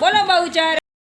બોલો બહુચર